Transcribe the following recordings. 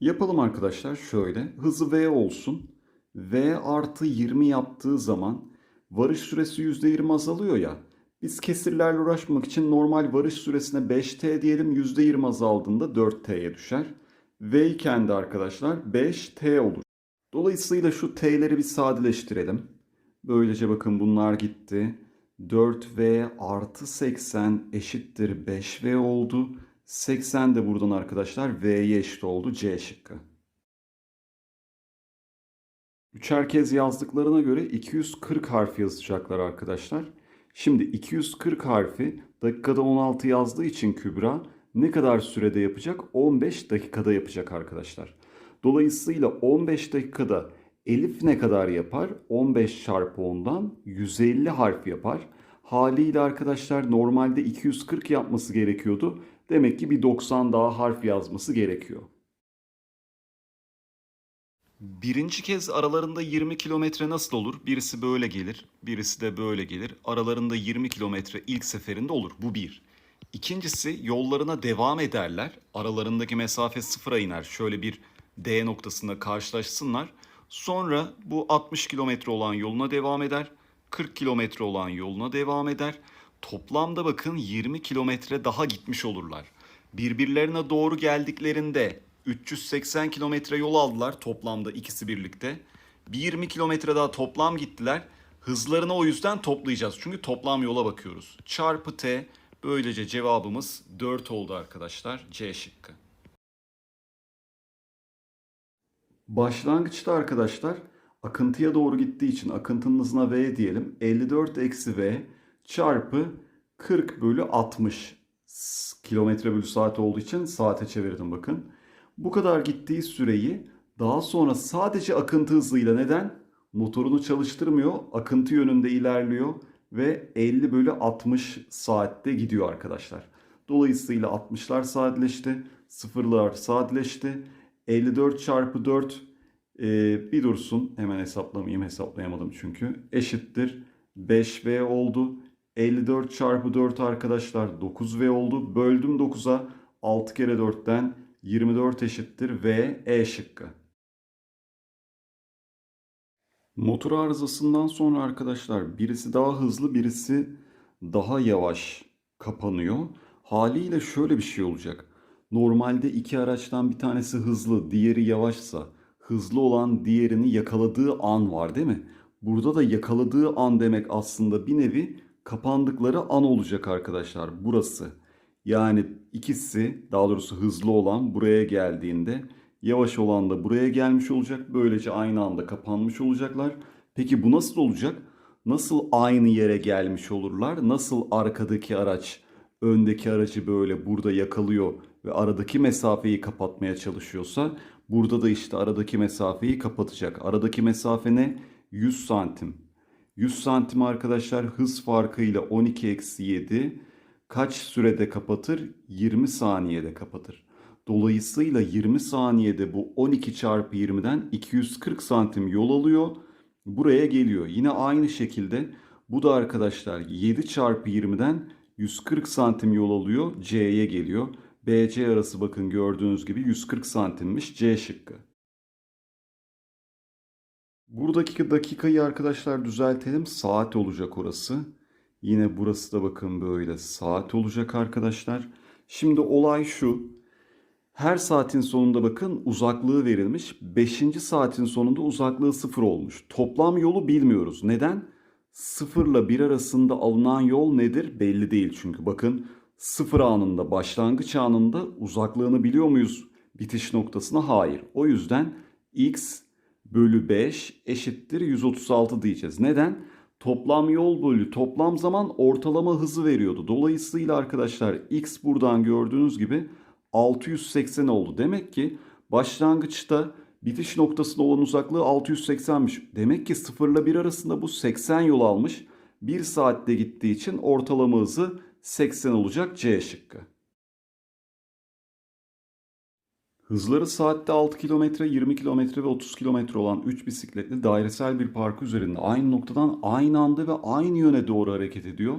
Yapalım arkadaşlar şöyle. Hızı V olsun. V artı 20 yaptığı zaman varış süresi %20 azalıyor ya. Biz kesirlerle uğraşmak için normal varış süresine 5T diyelim. %20 azaldığında 4T'ye düşer. V iken de arkadaşlar 5T olur. Dolayısıyla şu T'leri bir sadeleştirelim. Böylece bakın bunlar gitti. 4V artı 80 eşittir 5V oldu. 80 de buradan arkadaşlar V'ye eşit oldu C şıkkı. Üçer kez yazdıklarına göre 240 harf yazacaklar arkadaşlar. Şimdi 240 harfi dakikada 16 yazdığı için Kübra ne kadar sürede yapacak? 15 dakikada yapacak arkadaşlar. Dolayısıyla 15 dakikada Elif ne kadar yapar? 15 çarpı 10'dan 150 harf yapar. Haliyle arkadaşlar normalde 240 yapması gerekiyordu. Demek ki bir 90 daha harf yazması gerekiyor. Birinci kez aralarında 20 kilometre nasıl olur? Birisi böyle gelir, birisi de böyle gelir. Aralarında 20 kilometre ilk seferinde olur. Bu bir. İkincisi yollarına devam ederler. Aralarındaki mesafe sıfıra iner. Şöyle bir D noktasında karşılaşsınlar. Sonra bu 60 kilometre olan yoluna devam eder. 40 kilometre olan yoluna devam eder. Toplamda bakın 20 kilometre daha gitmiş olurlar. Birbirlerine doğru geldiklerinde 380 kilometre yol aldılar toplamda ikisi birlikte. Bir 20 kilometre daha toplam gittiler. Hızlarını o yüzden toplayacağız. Çünkü toplam yola bakıyoruz. Çarpı T böylece cevabımız 4 oldu arkadaşlar. C şıkkı. Başlangıçta arkadaşlar akıntıya doğru gittiği için akıntının hızına V diyelim. 54 eksi V çarpı 40 bölü 60 kilometre bölü saat olduğu için saate çevirdim bakın. Bu kadar gittiği süreyi daha sonra sadece akıntı hızıyla neden? Motorunu çalıştırmıyor, akıntı yönünde ilerliyor ve 50 bölü 60 saatte gidiyor arkadaşlar. Dolayısıyla 60'lar sadeleşti, sıfırlar sadeleşti. 54 çarpı 4 e, bir dursun hemen hesaplamayayım hesaplayamadım çünkü eşittir 5V oldu. 54 çarpı 4 arkadaşlar 9V oldu. Böldüm 9'a 6 kere 4'ten 24 eşittir V E şıkkı. Motor arızasından sonra arkadaşlar birisi daha hızlı birisi daha yavaş kapanıyor. Haliyle şöyle bir şey olacak. Normalde iki araçtan bir tanesi hızlı, diğeri yavaşsa hızlı olan diğerini yakaladığı an var değil mi? Burada da yakaladığı an demek aslında bir nevi kapandıkları an olacak arkadaşlar burası. Yani ikisi daha doğrusu hızlı olan buraya geldiğinde yavaş olan da buraya gelmiş olacak. Böylece aynı anda kapanmış olacaklar. Peki bu nasıl olacak? Nasıl aynı yere gelmiş olurlar? Nasıl arkadaki araç öndeki aracı böyle burada yakalıyor ve aradaki mesafeyi kapatmaya çalışıyorsa burada da işte aradaki mesafeyi kapatacak. Aradaki mesafe ne? 100 santim. 100 santim arkadaşlar hız farkıyla 12 eksi 7 kaç sürede kapatır? 20 saniyede kapatır. Dolayısıyla 20 saniyede bu 12 çarpı 20'den 240 santim yol alıyor. Buraya geliyor. Yine aynı şekilde bu da arkadaşlar 7 çarpı 20'den 140 santim yol alıyor. C'ye geliyor. BC arası bakın gördüğünüz gibi 140 santimmiş C şıkkı. Buradaki dakikayı arkadaşlar düzeltelim. Saat olacak orası. Yine burası da bakın böyle saat olacak arkadaşlar. Şimdi olay şu. Her saatin sonunda bakın uzaklığı verilmiş. 5. saatin sonunda uzaklığı 0 olmuş. Toplam yolu bilmiyoruz. Neden? 0 ile 1 arasında alınan yol nedir? Belli değil çünkü. Bakın 0 anında, başlangıç anında uzaklığını biliyor muyuz? Bitiş noktasına hayır. O yüzden x bölü 5 eşittir 136 diyeceğiz. Neden? Toplam yol bölü toplam zaman ortalama hızı veriyordu. Dolayısıyla arkadaşlar x buradan gördüğünüz gibi 680 oldu. Demek ki başlangıçta bitiş noktasına olan uzaklığı 680'miş. Demek ki 0 ile 1 arasında bu 80 yol almış. 1 saatte gittiği için ortalama hızı 80 olacak C şıkkı. Hızları saatte 6 km, 20 km ve 30 km olan 3 bisikletli dairesel bir park üzerinde aynı noktadan aynı anda ve aynı yöne doğru hareket ediyor.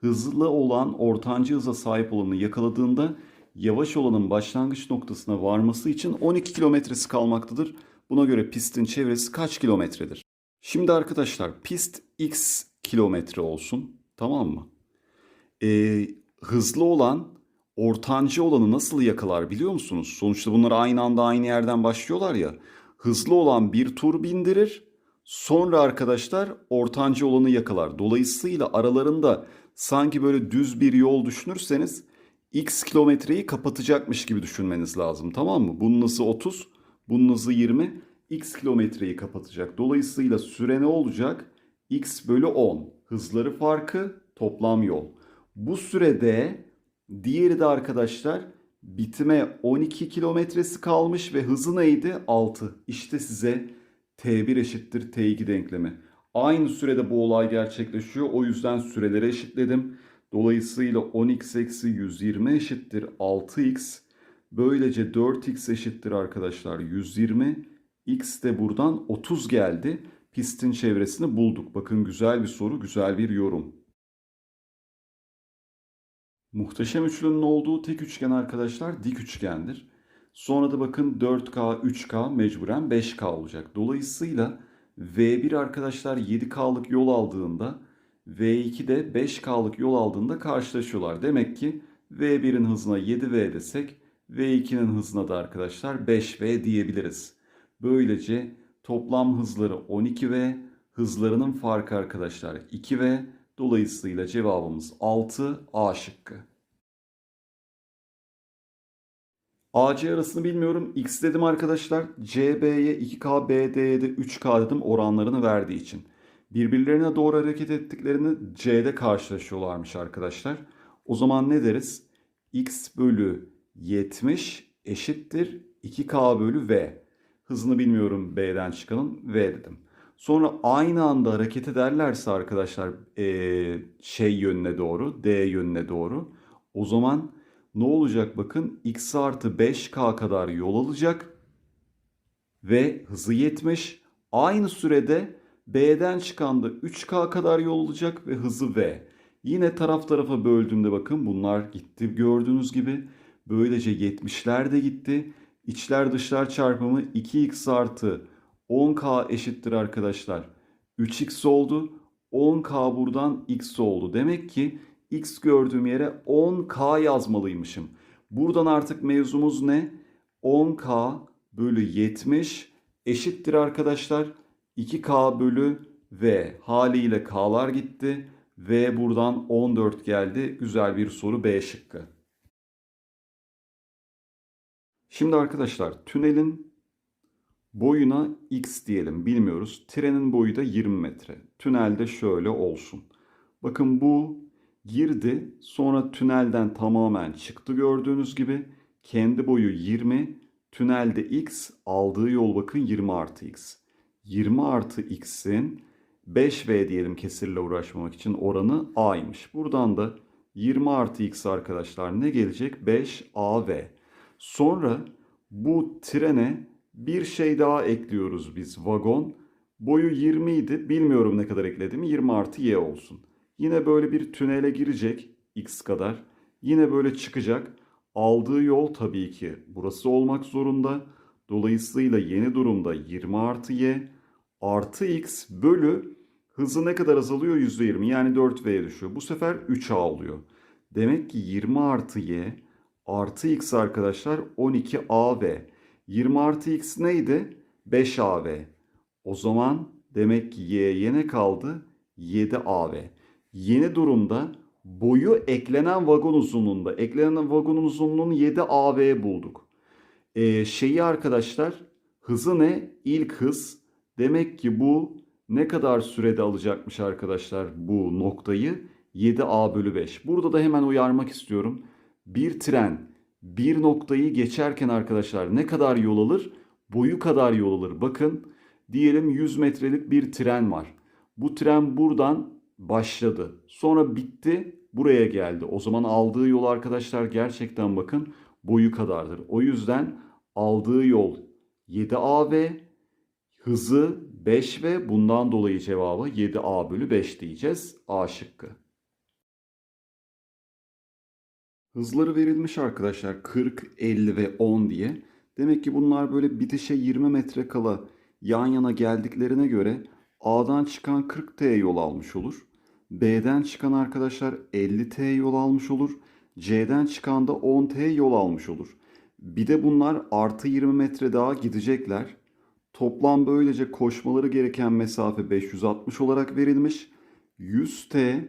Hızlı olan ortancı hıza sahip olanı yakaladığında yavaş olanın başlangıç noktasına varması için 12 kilometresi kalmaktadır. Buna göre pistin çevresi kaç kilometredir? Şimdi arkadaşlar pist x kilometre olsun. Tamam mı? Ee, hızlı olan ortancı olanı nasıl yakalar biliyor musunuz? Sonuçta bunlar aynı anda aynı yerden başlıyorlar ya. Hızlı olan bir tur bindirir. Sonra arkadaşlar ortancı olanı yakalar. Dolayısıyla aralarında sanki böyle düz bir yol düşünürseniz x kilometreyi kapatacakmış gibi düşünmeniz lazım. Tamam mı? Bunun hızı 30, bunun hızı 20. x kilometreyi kapatacak. Dolayısıyla süre ne olacak? x bölü 10. Hızları farkı toplam yol. Bu sürede diğeri de arkadaşlar bitime 12 kilometresi kalmış ve hızı neydi? 6. İşte size T1 eşittir T2 denklemi. Aynı sürede bu olay gerçekleşiyor. O yüzden süreleri eşitledim. Dolayısıyla 10x eksi 120 eşittir 6x. Böylece 4x eşittir arkadaşlar 120. X de buradan 30 geldi. Pistin çevresini bulduk. Bakın güzel bir soru, güzel bir yorum. Muhteşem üçlünün olduğu tek üçgen arkadaşlar dik üçgendir. Sonra da bakın 4K, 3K mecburen 5K olacak. Dolayısıyla V1 arkadaşlar 7K'lık yol aldığında V2 de 5K'lık yol aldığında karşılaşıyorlar. Demek ki V1'in hızına 7V desek V2'nin hızına da arkadaşlar 5V diyebiliriz. Böylece toplam hızları 12V, hızlarının farkı arkadaşlar 2V. Dolayısıyla cevabımız 6 A şıkkı. AC arasını bilmiyorum. X dedim arkadaşlar. CB'ye 2K, BD'ye de 3K dedim oranlarını verdiği için. Birbirlerine doğru hareket ettiklerini C'de karşılaşıyorlarmış arkadaşlar. O zaman ne deriz? X bölü 70 eşittir 2K bölü V. Hızını bilmiyorum B'den çıkanın V dedim. Sonra aynı anda hareket ederlerse arkadaşlar ee, şey yönüne doğru, D yönüne doğru. O zaman ne olacak bakın x artı 5k kadar yol alacak ve hızı 70. Aynı sürede B'den çıkan da 3k kadar yol alacak ve hızı v. Yine taraf tarafa böldüğümde bakın bunlar gitti gördüğünüz gibi. Böylece 70'ler de gitti. İçler dışlar çarpımı 2x artı 10k eşittir arkadaşlar. 3x oldu. 10k buradan x oldu. Demek ki x gördüğüm yere 10k yazmalıymışım. Buradan artık mevzumuz ne? 10k bölü 70 eşittir arkadaşlar. 2k bölü v. Haliyle k'lar gitti. V buradan 14 geldi. Güzel bir soru B şıkkı. Şimdi arkadaşlar tünelin boyuna x diyelim bilmiyoruz. Trenin boyu da 20 metre. Tünelde şöyle olsun. Bakın bu girdi. Sonra tünelden tamamen çıktı gördüğünüz gibi. Kendi boyu 20. Tünelde x aldığı yol bakın 20 artı x. 20 artı x'in 5v diyelim kesirle uğraşmamak için oranı a'ymış. Buradan da 20 artı x arkadaşlar ne gelecek? 5av. Sonra bu trene bir şey daha ekliyoruz biz vagon. Boyu 20 idi. Bilmiyorum ne kadar ekledim. 20 artı y olsun. Yine böyle bir tünele girecek x kadar. Yine böyle çıkacak. Aldığı yol tabii ki burası olmak zorunda. Dolayısıyla yeni durumda 20 artı y artı x bölü hızı ne kadar azalıyor? %20 yani 4v'ye düşüyor. Bu sefer 3a oluyor. Demek ki 20 artı y artı x arkadaşlar 12av. 20 artı x neydi? 5av. O zaman demek ki y'ye ne kaldı? 7av. Yeni durumda boyu eklenen vagon uzunluğunda. Eklenen vagon uzunluğunu 7av bulduk. Ee, şeyi arkadaşlar hızı ne? İlk hız. Demek ki bu ne kadar sürede alacakmış arkadaşlar bu noktayı? 7a bölü 5. Burada da hemen uyarmak istiyorum. Bir tren bir noktayı geçerken arkadaşlar ne kadar yol alır? Boyu kadar yol alır. Bakın diyelim 100 metrelik bir tren var. Bu tren buradan başladı. Sonra bitti buraya geldi. O zaman aldığı yol arkadaşlar gerçekten bakın boyu kadardır. O yüzden aldığı yol 7AV hızı 5 ve bundan dolayı cevabı 7A bölü 5 diyeceğiz. A şıkkı. Hızları verilmiş arkadaşlar 40, 50 ve 10 diye. Demek ki bunlar böyle bitişe 20 metre kala yan yana geldiklerine göre A'dan çıkan 40T yol almış olur. B'den çıkan arkadaşlar 50T yol almış olur. C'den çıkan da 10T yol almış olur. Bir de bunlar artı 20 metre daha gidecekler. Toplam böylece koşmaları gereken mesafe 560 olarak verilmiş. 100T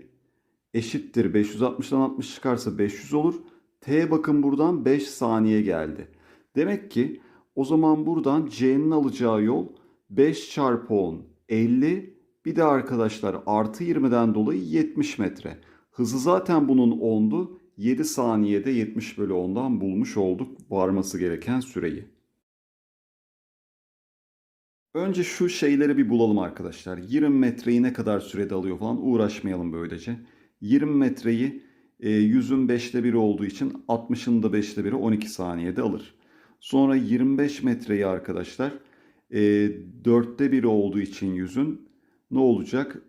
eşittir 560'dan 60 çıkarsa 500 olur. T bakın buradan 5 saniye geldi. Demek ki o zaman buradan C'nin alacağı yol 5 çarpı 10 50 bir de arkadaşlar artı 20'den dolayı 70 metre. Hızı zaten bunun 10'du. 7 saniyede 70 bölü 10'dan bulmuş olduk varması gereken süreyi. Önce şu şeyleri bir bulalım arkadaşlar. 20 metreyi ne kadar sürede alıyor falan uğraşmayalım böylece. 20 metreyi e, 100'ün 5'te 1'i olduğu için 60'ın da 5'te 1'i 12 saniyede alır. Sonra 25 metreyi arkadaşlar e, 4'te 1'i olduğu için 100'ün ne olacak?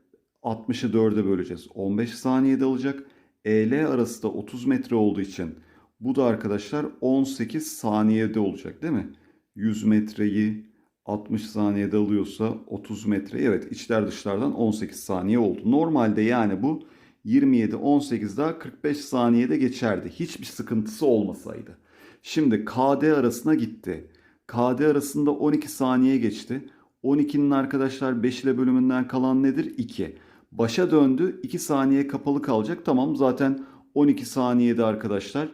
60'ı 4'e böleceğiz. 15 saniyede alacak. EL arası da 30 metre olduğu için bu da arkadaşlar 18 saniyede olacak değil mi? 100 metreyi 60 saniyede alıyorsa 30 metre. Evet içler dışlardan 18 saniye oldu. Normalde yani bu 27 18 daha 45 saniyede geçerdi. Hiçbir sıkıntısı olmasaydı. Şimdi KD arasına gitti. KD arasında 12 saniye geçti. 12'nin arkadaşlar 5 ile bölümünden kalan nedir? 2. Başa döndü. 2 saniye kapalı kalacak. Tamam zaten 12 saniyede arkadaşlar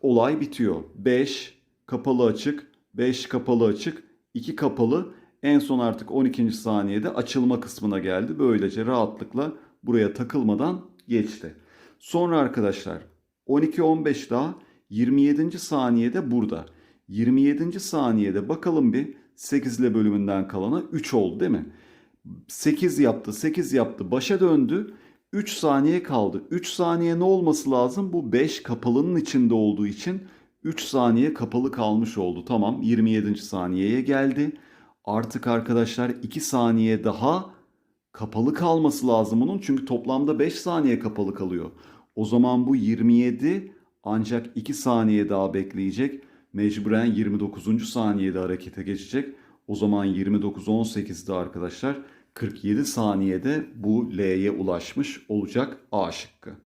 olay bitiyor. 5 kapalı açık, 5 kapalı açık, 2 kapalı. En son artık 12. saniyede açılma kısmına geldi. Böylece rahatlıkla buraya takılmadan geçti. Sonra arkadaşlar 12-15 daha 27. saniyede burada. 27. saniyede bakalım bir 8 ile bölümünden kalana 3 oldu değil mi? 8 yaptı, 8 yaptı, başa döndü. 3 saniye kaldı. 3 saniye ne olması lazım? Bu 5 kapalının içinde olduğu için 3 saniye kapalı kalmış oldu. Tamam 27. saniyeye geldi. Artık arkadaşlar 2 saniye daha kapalı kalması lazım onun. Çünkü toplamda 5 saniye kapalı kalıyor. O zaman bu 27 ancak 2 saniye daha bekleyecek. Mecburen 29. saniyede harekete geçecek. O zaman 29-18'de arkadaşlar 47 saniyede bu L'ye ulaşmış olacak A şıkkı.